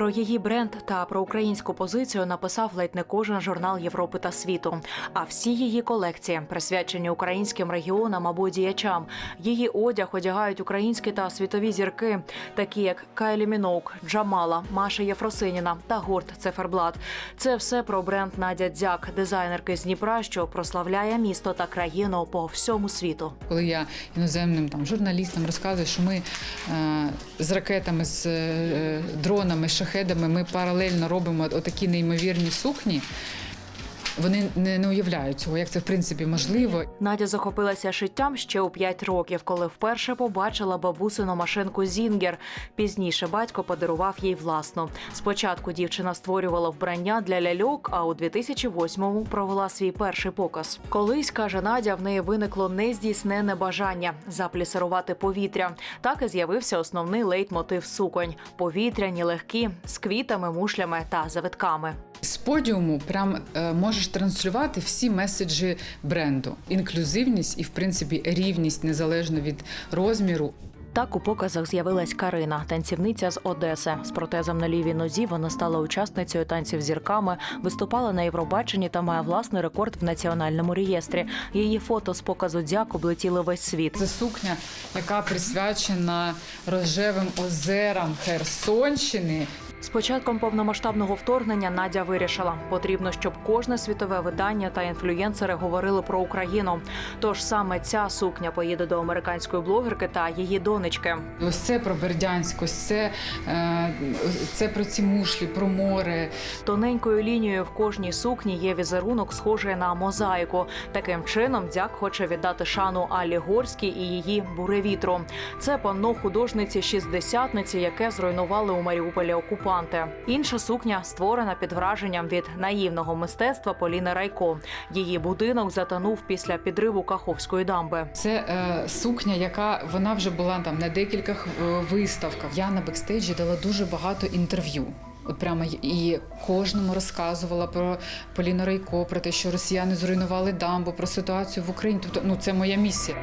Про її бренд та про українську позицію написав ледь не кожен журнал Європи та світу. А всі її колекції присвячені українським регіонам або діячам. Її одяг одягають українські та світові зірки, такі як Кайлі Міноук, Джамала, Маша Єфросиніна та гурт Циферблат. Це все про бренд Надя Дзяк, дизайнерки з Дніпра, що прославляє місто та країну по всьому світу. Коли я іноземним там журналістам розказую, що ми е, з ракетами, з е, дронами, шахедами, ми паралельно робимо отакі неймовірні сукні. Вони не, не уявляють цього, як це в принципі можливо. Надя захопилася шиттям ще у 5 років, коли вперше побачила бабусину машинку Зінгер. Пізніше батько подарував їй власну. Спочатку дівчина створювала вбрання для ляльок, а у 2008-му провела свій перший показ. Колись каже Надя, в неї виникло нездійснене бажання заплісирувати повітря. Так і з'явився основний лейтмотив суконь: повітряні, легкі, з квітами, мушлями та завитками. З подіуму прям е, можеш транслювати всі меседжі бренду: інклюзивність і, в принципі, рівність незалежно від розміру. Так у показах з'явилась Карина, танцівниця з Одеси. З протезом на лівій нозі вона стала учасницею танців зірками, виступала на Євробаченні та має власний рекорд в національному реєстрі. Її фото з показу дзяк облетіли весь світ. Це сукня, яка присвячена рожевим озерам Херсонщини. З початком повномасштабного вторгнення Надя вирішила, потрібно, щоб кожне світове видання та інфлюєнсери говорили про Україну. Тож саме ця сукня поїде до американської блогерки та її донечки. Ось це про Бердянськ, ось це, е, це про ці мушлі, про море. Тоненькою лінією в кожній сукні є візерунок, схожий на мозаїку. Таким чином, дяк хоче віддати шану Алі Горській і її буревітру. Це панно художниці шістдесятниці, яке зруйнували у Маріуполі окупанти. Інша сукня створена під враженням від наївного мистецтва Поліни Райко. Її будинок затонув після підриву Каховської дамби. Це е, сукня, яка вона вже була там на декількох е, виставках. Я на бекстейджі дала дуже багато інтерв'ю. От прямо і кожному розказувала про Поліну Райко, про те, що росіяни зруйнували дамбу, про ситуацію в Україні. Тобто, ну це моя місія.